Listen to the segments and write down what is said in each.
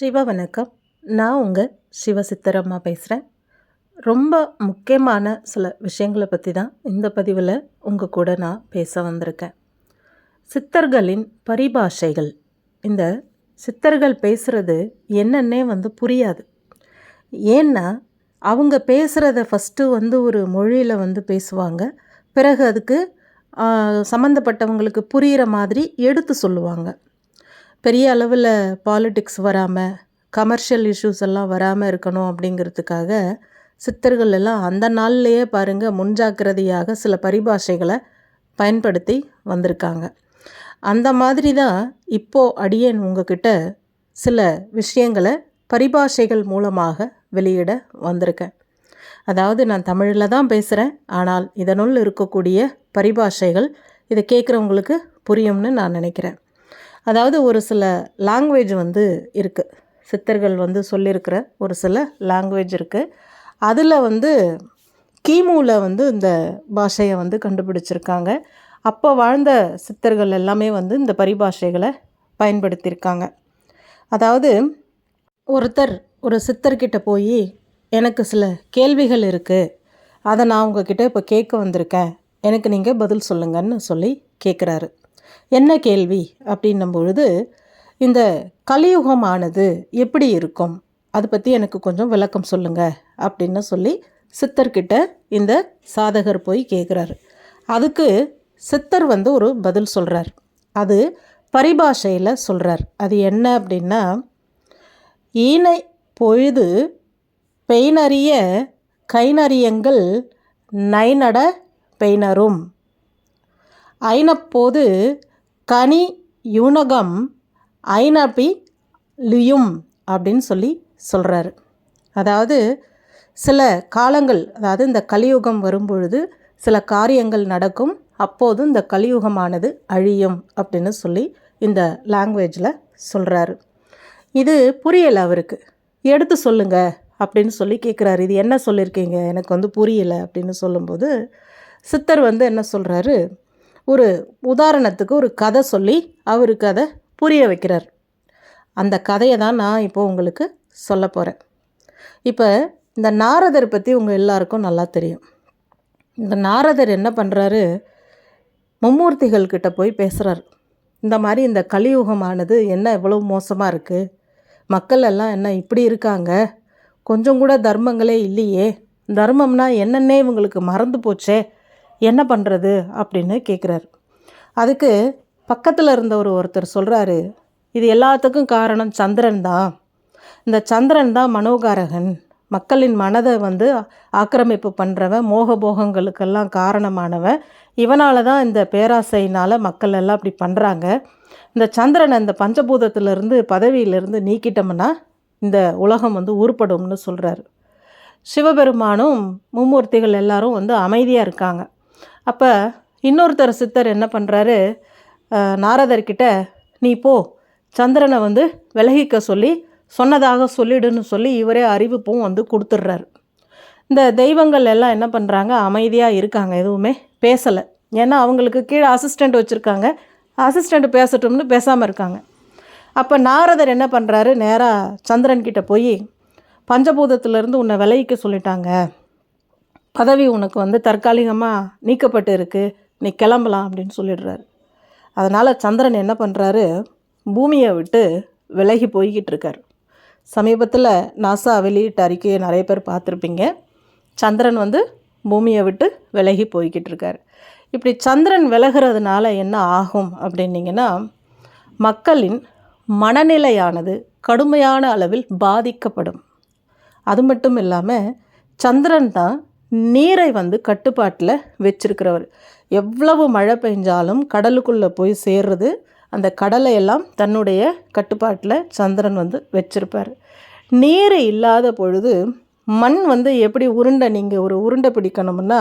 சிவ வணக்கம். நான் உங்கள் சிவ சித்தரம்மா பேசுகிறேன் ரொம்ப முக்கியமான சில விஷயங்களை பற்றி தான் இந்த பதிவில் உங்கள் கூட நான் பேச வந்திருக்கேன். சித்தர்களின் பரிபாஷைகள். இந்த சித்தர்கள் பேசுகிறது என்னன்னே வந்து புரியாது. ஏன்னா அவங்க பேசுகிறத ஃபஸ்ட்டு வந்து ஒரு மொழியில் வந்து பேசுவாங்க. பிறகு அதுக்கு சம்மந்தப்பட்டவங்களுக்கு புரிகிற மாதிரி எடுத்து சொல்லுவாங்க. பெரிய அளவில் பாலிட்டிக்ஸ் வராமல் கமர்ஷியல் இஷ்யூஸ் எல்லாம் வராமல் இருக்கணும் அப்படிங்கிறதுக்காக சித்தர்கள் எல்லாம் அந்த நாள்லேயே பாருங்கள் முன்ஜாக்கிரதையாக சில பரிபாஷைகளை பயன்படுத்தி வந்திருக்காங்க. அந்த மாதிரி தான் இப்போது அடியேன் உங்ககிட்ட சில விஷயங்களை பரிபாஷைகள் மூலமாக வெளியிட வந்திருக்கேன். அதாவது நான் தமிழில் தான் பேசுகிறேன் ஆனால் இதனுள் இருக்கக்கூடிய பரிபாஷைகள் இதை கேட்குறவங்களுக்கு புரியும்னு நான் நினைக்கிறேன். அதாவது ஒரு சில லாங்குவேஜ் வந்து இருக்குது சித்தர்கள் வந்து சொல்லியிருக்கிற ஒரு சில லாங்குவேஜ் இருக்குது அதில் வந்து கிமுவில் வந்து இந்த பாஷையை வந்து கண்டுபிடிச்சிருக்காங்க. அப்போ வாழ்ந்த சித்தர்கள் எல்லாமே வந்து இந்த பரிபாஷைகளை பயன்படுத்தியிருக்காங்க. அதாவது ஒருத்தர் ஒரு சித்தர்கிட்ட போய் எனக்கு சில கேள்விகள் இருக்குது அதை நான் உங்ககிட்ட இப்போ கேட்க வந்திருக்கேன். எனக்கு நீங்கள் பதில் சொல்லுங்கன்னு சொல்லி கேட்குறாரு என்ன கேள்வி? அப்படின்னும் பொழுது இந்த கலியுகமானது எப்படி இருக்கும்? அதை பற்றி எனக்கு கொஞ்சம் விளக்கம் சொல்லுங்க அப்படின்னு சொல்லி சித்தர்கிட்ட இந்த சாதகர் போய் கேட்குறாரு அதுக்கு சித்தர் வந்து ஒரு பதில் சொல்கிறார் அது பரிபாஷையில் சொல்கிறார் அது என்ன அப்படின்னா ஈனை பொழுது பெய்னறிய கைநறியங்கள் நைநட பெய்னரும். ஐனப்போது கனி யூனகம் ஐநபி லியும் அப்படின்னு சொல்லி சொல்கிறாரு அதாவது சில காலங்கள் அதாவது இந்த கலியுகம் வரும்பொழுது சில காரியங்கள் நடக்கும் அப்போது இந்த கலியுகமானது அழியும் அப்படின்னு சொல்லி இந்த லாங்குவேஜில் சொல்கிறாரு இது புரியலை அவருக்கு. எடுத்து சொல்லுங்க அப்படின்னு சொல்லி கேட்குறாரு இது என்ன சொல்லியிருக்கீங்க எனக்கு வந்து புரியலை அப்படின்னு சொல்லும்போது சித்தர் வந்து என்ன சொல்கிறாரு ஒரு உதாரணத்துக்கு ஒரு கதை சொல்லி அவருக்கு அதை புரிய வைக்கிறார். அந்த கதையை தான் நான் இப்போ உங்களுக்கு சொல்ல போகிறேன் இப்போ இந்த நாரதர் பற்றி உங்கள் எல்லாருக்கும் நல்லா தெரியும். இந்த நாரதர் என்ன பண்ணுறாரு மும்மூர்த்திகள் கிட்ட போய் பேசுகிறார் இந்த மாதிரி இந்த கலியுகமானது என்ன இவ்வளோ மோசமாக இருக்குது மக்கள் எல்லாம் என்ன இப்படி இருக்காங்க? கொஞ்சம் கூட தர்மங்களே இல்லையே. தர்மம்னா என்னென்னே இவங்களுக்கு மறந்து போச்சே. என்ன பண்ணுறது அப்படின்னு கேட்குறாரு அதுக்கு பக்கத்தில் இருந்த ஒரு ஒருத்தர் சொல்கிறாரு இது எல்லாத்துக்கும் காரணம் சந்திரன் தான். இந்த சந்திரன் தான் மனோகாரகன். மக்களின் மனதை வந்து ஆக்கிரமிப்பு பண்ணுறவன் மோகபோகங்களுக்கெல்லாம் காரணமானவன். இவனால தான் இந்த பேராசையினால் மக்கள் எல்லாம் அப்படி பண்ணுறாங்க இந்த சந்திரனை இந்த பஞ்சபூதத்திலிருந்து பதவியிலிருந்து நீக்கிட்டோம்னா இந்த உலகம் வந்து உருப்படும்னு சொல்கிறாரு சிவபெருமானும் மும்மூர்த்திகள் எல்லாரும் வந்து அமைதியாக இருக்காங்க. அப்போ இன்னொருத்தர் சித்தர் என்ன பண்ணுறாரு நாரதர்கிட்ட நீ போ. சந்திரனை வந்து விலகிக்க சொல்லி சொன்னதாக சொல்லிடுன்னு சொல்லி இவரே அறிவிப்பும் வந்து கொடுத்துட்றாரு. இந்த தெய்வங்கள் எல்லாம் என்ன பண்ணுறாங்க அமைதியாக இருக்காங்க. எதுவுமே பேசலை. ஏன்னா அவங்களுக்கு கீழே அசிஸ்டண்ட் வச்சுருக்காங்க. அசிஸ்டண்ட் பேசட்டும்னு பேசாமல் இருக்காங்க. அப்போ நாரதர் என்ன பண்ணுறாரு நேராக சந்திரன்கிட்ட போய் பஞ்சபூதத்திலேருந்து உன்னை விலகிக்க சொல்லிட்டாங்க. பதவி உனக்கு வந்து தற்காலிகமாக நீக்கப்பட்டு இருக்குது நீ கிளம்பலாம் அப்படின்னு சொல்லிடுறாரு. அதனால் சந்திரன் என்ன பண்ணுறாரு பூமியை விட்டு விலகி போய்கிட்டு இருக்கார். சமீபத்தில் நாசா வெளியிட்ட அறிக்கையை நிறைய பேர் பார்த்துருப்பீங்க. சந்திரன் வந்து பூமியை விட்டு விலகி போய்கிட்டு இருக்கார். இப்படி சந்திரன் விலகிறதுனால என்ன ஆகும் அப்படின்னிங்கன்னா மக்களின் மனநிலையானது கடுமையான அளவில் பாதிக்கப்படும். அது மட்டும் இல்லாமல் சந்திரன் தான் நீரை வந்து கட்டுப்பாட்டில் வச்சிருக்கிறவர். எவ்வளவு மழை பெஞ்சாலும் கடலுக்குள்ளே போய் சேர்றது அந்த கடலை எல்லாம் தன்னுடைய கட்டுப்பாட்டில் சந்திரன் வந்து வச்சிருப்பார். நீர் இல்லாத பொழுது மண் வந்து எப்படி உருண்டை நீங்கள் ஒரு உருண்டை பிடிக்கணும்னா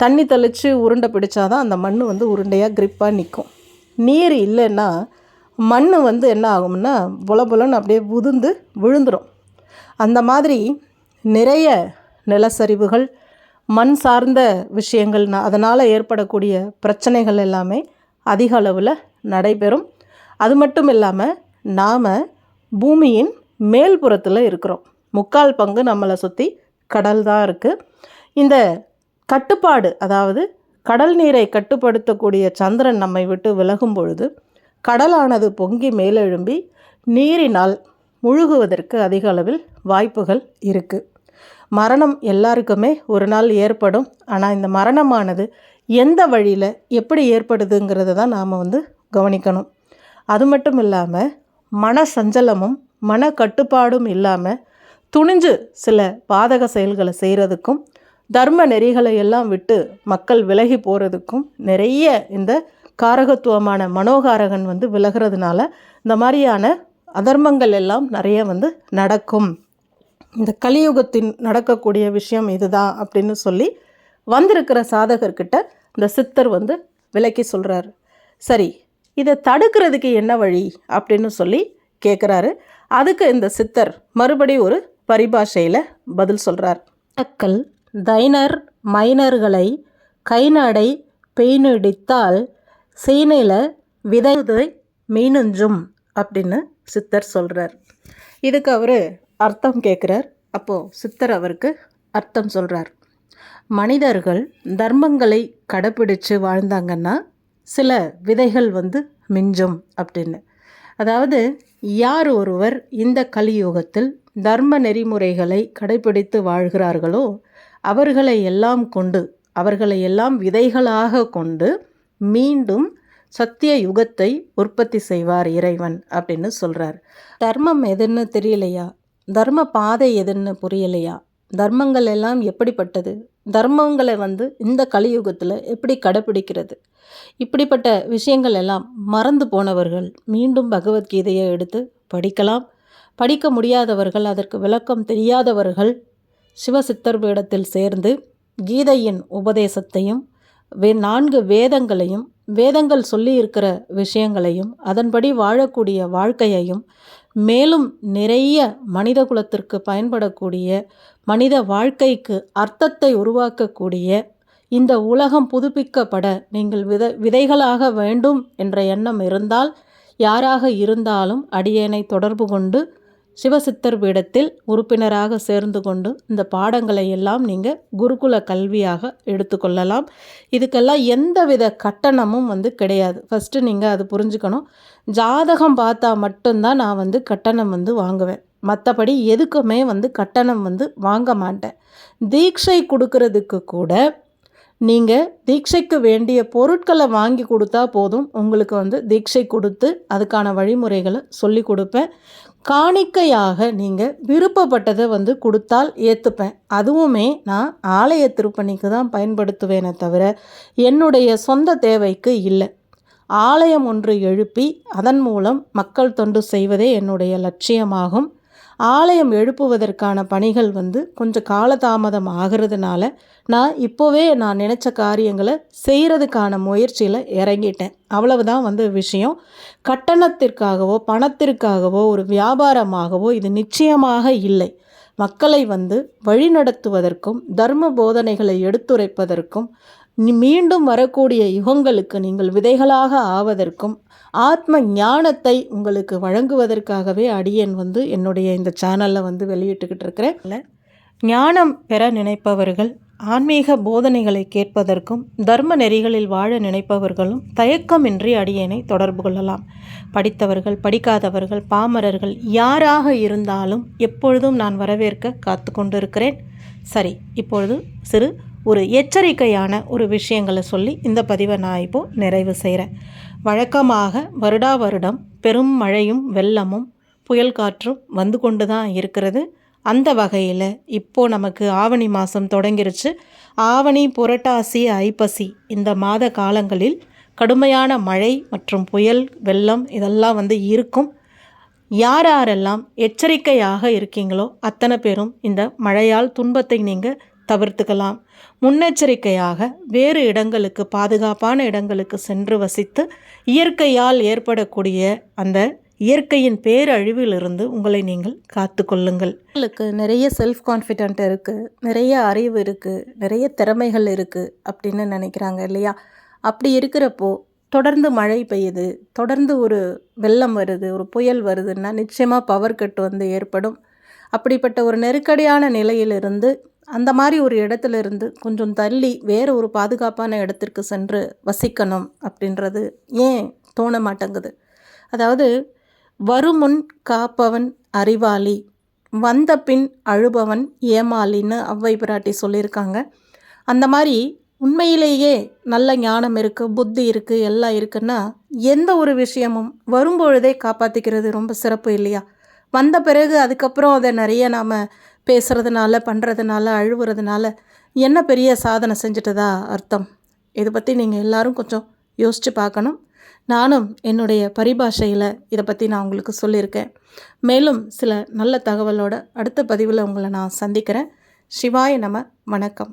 தண்ணி தெளித்து உருண்டை பிடிச்சாதான் அந்த மண் வந்து உருண்டையாக க்ரிப்பாக நிற்கும் நீர் இல்லைன்னா மண் வந்து என்ன ஆகும்னா புல புலன்னு அப்படியே உதிர்ந்து விழுந்துடும் அந்த மாதிரி நிறைய நிலச்சரிவுகள் மண் சார்ந்த விஷயங்கள் அதனால் ஏற்படக்கூடிய பிரச்சனைகள் எல்லாமே அதிக அளவில் நடைபெறும். அது மட்டும் இல்லாமல் நாம் பூமியின் மேல்புறத்தில் இருக்கிறோம். முக்கால் பங்கு நம்மளை சுற்றி கடல் தான் இருக்குது இந்த கட்டுப்பாடு அதாவது கடல் நீரை கட்டுப்படுத்தக்கூடிய சந்திரன் நம்மை விட்டு விலகும் பொழுது கடலானது பொங்கி மேலெழும்பி நீரினால் முழுகுவதற்கு அதிக அளவில் வாய்ப்புகள் இருக்குது மரணம் எல்லாருக்குமே ஒரு நாள் ஏற்படும். ஆனால் இந்த மரணமானது எந்த வழியில் எப்படி ஏற்படுதுங்கிறத தான் நாம் வந்து கவனிக்கணும். அது மட்டும் இல்லாமல் மன சஞ்சலமும் மன கட்டுப்பாடும் இல்லாமல் துணிஞ்சு சில பாதக செயல்களை செய்கிறதுக்கும் தர்ம நெறிகளை எல்லாம் விட்டு மக்கள் விலகி போகிறதுக்கும் நிறைய இந்த காரகத்துவமான மனோகாரகன் வந்து விலகிறதுனால இந்த மாதிரியான அதர்மங்கள் எல்லாம் நிறைய வந்து நடக்கும். இந்த கலியுகத்தின் நடக்கக்கூடிய விஷயம் இதுதான் அப்படின்னு சொல்லி வந்திருக்கிற சாதகர்கிட்ட இந்த சித்தர் வந்து விளக்கி சொல்கிறாரு சரி இதை தடுக்கிறதுக்கு என்ன வழி அப்படின்னு சொல்லி கேட்குறாரு அதுக்கு இந்த சித்தர் மறுபடி ஒரு பரிபாஷையில் பதில் சொல்கிறார் மக்கள் தைனர் மைனர்களை கைநடை பெயினடித்தால் சீனையில் விதைதை மீனுஞ்சும் அப்படின்னு சித்தர் சொல்கிறார் இதுக்கு அவர் அர்த்தம் கேட்குறார். அப்போது சித்தர் அவருக்கு அர்த்தம் சொல்கிறார் மனிதர்கள் தர்மங்களை கடைப்பிடித்து வாழ்ந்தாங்கன்னா சில விதைகள் வந்து மிஞ்சும் அப்படின்னு. அதாவது யார் ஒருவர் இந்த கலியுகத்தில் தர்ம நெறிமுறைகளை கடைப்பிடித்து வாழ்கிறார்களோ அவர்களை எல்லாம் கொண்டு அவர்களை எல்லாம் விதைகளாக கொண்டு மீண்டும் சத்திய யுகத்தை உற்பத்தி செய்வார் இறைவன் அப்படின்னு சொல்கிறார் தர்மம் எதுன்னு தெரியலையா? தர்ம பாதை எதுன்னு புரியலையா? தர்மங்கள் எல்லாம் எப்படிப்பட்டது? தர்மங்களை வந்து இந்த கலியுகத்தில் எப்படி கடைப்பிடிக்கிறது இப்படிப்பட்ட விஷயங்கள் எல்லாம் மறந்து போனவர்கள் மீண்டும் பகவத்கீதையை எடுத்து படிக்கலாம். படிக்க முடியாதவர்கள் அதற்கு விளக்கம் தெரியாதவர்கள் சிவசித்தர் பீடத்தில் சேர்ந்து கீதையின் உபதேசத்தையும் வே நான்கு வேதங்களையும் வேதங்கள் சொல்லி இருக்கிற விஷயங்களையும் அதன்படி வாழக்கூடிய வாழ்க்கையையும் மேலும் நிறைய மனித குலத்திற்கு பயன்படக்கூடிய மனித வாழ்க்கைக்கு அர்த்தத்தை உருவாக்கக்கூடிய இந்த உலகம் புதுப்பிக்கப்பட நீங்கள் வித விதைகளாக வேண்டும் என்ற எண்ணம் இருந்தால் யாராக இருந்தாலும் அடியேனை தொடர்பு கொண்டு சிவசித்தர் பீடத்தில் உறுப்பினராக சேர்ந்து கொண்டு இந்த பாடங்களை எல்லாம் நீங்கள் குருகுல கல்வியாக எடுத்துக்கொள்ளலாம் இதுக்கெல்லாம் எந்தவித கட்டணமும் வந்து கிடையாது. ஃபஸ்ட்டு நீங்கள் அது புரிஞ்சுக்கணும். ஜாதகம் பார்த்தா மட்டும்தான் நான் வந்து கட்டணம் வந்து வாங்குவேன். மற்றபடி எதுக்குமே வந்து கட்டணம் வந்து வாங்க மாட்டேன். தீட்சை கொடுக்கறதுக்கு கூட நீங்கள் தீட்சைக்கு வேண்டிய பொருட்களை வாங்கி கொடுத்தா போதும். உங்களுக்கு வந்து தீட்சை கொடுத்து அதுக்கான வழிமுறைகளை சொல்லி கொடுப்பேன். காணிக்கையாக நீங்கள் விருப்பப்பட்டதை வந்து கொடுத்தால் ஏற்றுப்பேன் அதுவுமே நான் ஆலய திருப்பணிக்கு தான் பயன்படுத்துவேனே தவிர என்னுடைய சொந்த தேவைக்கு இல்லை. ஆலயம் ஒன்று எழுப்பி அதன் மூலம் மக்கள் தொண்டு செய்வதே என்னுடைய லட்சியமாகும். ஆலயம் எழுப்புவதற்கான பணிகள் வந்து கொஞ்சம் காலதாமதம் ஆகிறதுனால நான் இப்போவே நான் நினச்ச காரியங்களை செய்கிறதுக்கான முயற்சியில் இறங்கிட்டேன். அவ்வளவுதான் வந்து விஷயம். கட்டணத்திற்காகவோ பணத்திற்காகவோ ஒரு வியாபாரமாகவோ இது நிச்சயமாக இல்லை. மக்களை வந்து வழிநடத்துவதற்கும் தர்ம போதனைகளை எடுத்துரைப்பதற்கும் மீண்டும் வரக்கூடிய யுகங்களுக்கு நீங்கள் விதைகளாக ஆவதற்கும் ஆத்ம ஞானத்தை உங்களுக்கு வழங்குவதற்காகவே அடியன் வந்து என்னுடைய இந்த சேனலில் வந்து வெளியிட்டுக்கிட்டு இருக்கிறேன். ஞானம் பெற நினைப்பவர்கள் ஆன்மீக போதனைகளை கேட்பதற்கும் தர்ம நெறிகளில் வாழ நினைப்பவர்களும் தயக்கமின்றி அடியேனை தொடர்பு கொள்ளலாம். படித்தவர்கள் படிக்காதவர்கள் பாமரர்கள் யாராக இருந்தாலும் எப்பொழுதும் நான் வரவேற்க காத்து கொண்டிருக்கிறேன் சரி இப்பொழுது சிறு ஒரு எச்சரிக்கையான ஒரு விஷயங்களை சொல்லி இந்த பதிவை நான் இப்போது நிறைவு செய்கிறேன். வழக்கமாக வருடா வருடம் பெரும் மழையும் வெள்ளமும் புயல் காற்றும் வந்து கொண்டு தான் இருக்கிறது. அந்த வகையில் இப்போது நமக்கு ஆவணி மாதம் தொடங்கிருச்சு. ஆவணி புரட்டாசி ஐப்பசி இந்த மாத காலங்களில் கடுமையான மழை மற்றும் புயல் வெள்ளம் இதெல்லாம் வந்து இருக்கும். யார் யாரெல்லாம் எச்சரிக்கையாக இருக்கீங்களோ அத்தனை பேரும் இந்த மழையால் துன்பத்தை நீங்கள் தவிர்த்துக்கலாம். முன்னெச்சரிக்கையாக வேறு இடங்களுக்கு பாதுகாப்பான இடங்களுக்கு சென்று வசித்து இயற்கையால் ஏற்படக்கூடிய அந்த இயற்கையின் பேரழிவிலிருந்து உங்களை நீங்கள் காத்து கொள்ளுங்கள். உங்களுக்கு நிறைய செல்ஃப் கான்ஃபிடென்ட் இருக்குது நிறைய அறிவு இருக்குது நிறைய திறமைகள் இருக்குது அப்படின்னு நினைக்கிறாங்க இல்லையா? அப்படி இருக்கிறப்போ தொடர்ந்து மழை பெய்யுது தொடர்ந்து ஒரு வெள்ளம் வருது ஒரு புயல் வருதுன்னா நிச்சயமாக பவர் கட் வந்து ஏற்படும். அப்படிப்பட்ட ஒரு நெருக்கடியான நிலையிலிருந்து அந்த மாதிரி ஒரு இடத்துல இருந்து கொஞ்சம் தள்ளி வேறு ஒரு பாதுகாப்பான இடத்திற்கு சென்று வசிக்கணும் அப்படின்றது ஏன் தோண மாட்டேங்குது? அதாவது வருமுன் காப்பவன் அறிவாளி வந்த பின் அழுபவன் ஏமாளின்னு அவ்வை பிராட்டி சொல்லியிருக்காங்க. அந்த மாதிரி உண்மையிலேயே நல்ல ஞானம் இருக்குது புத்தி இருக்குது எல்லாம் இருக்குன்னா எந்த ஒரு விஷயமும் வரும்பொழுதே காப்பாற்றிக்கிறது ரொம்ப சிறப்பு இல்லையா? வந்த பிறகு அதுக்கப்புறம் அதை நிறைய நாம் பேசுகிறதுனால பண்ணுறதுனால அழுவுறதுனால என்ன பெரிய சாதனை செஞ்சுட்டதா அர்த்தம்? இதை பற்றி நீங்கள் எல்லோரும் கொஞ்சம் யோசித்து பார்க்கணும். நானும் என்னுடைய பரிபாஷையில் இதை பற்றி நான் உங்களுக்கு சொல்லியிருக்கேன். மேலும் சில நல்ல தகவலோட அடுத்த பதிவில் உங்களை நான் சந்திக்கிறேன். சிவாய நம வணக்கம்.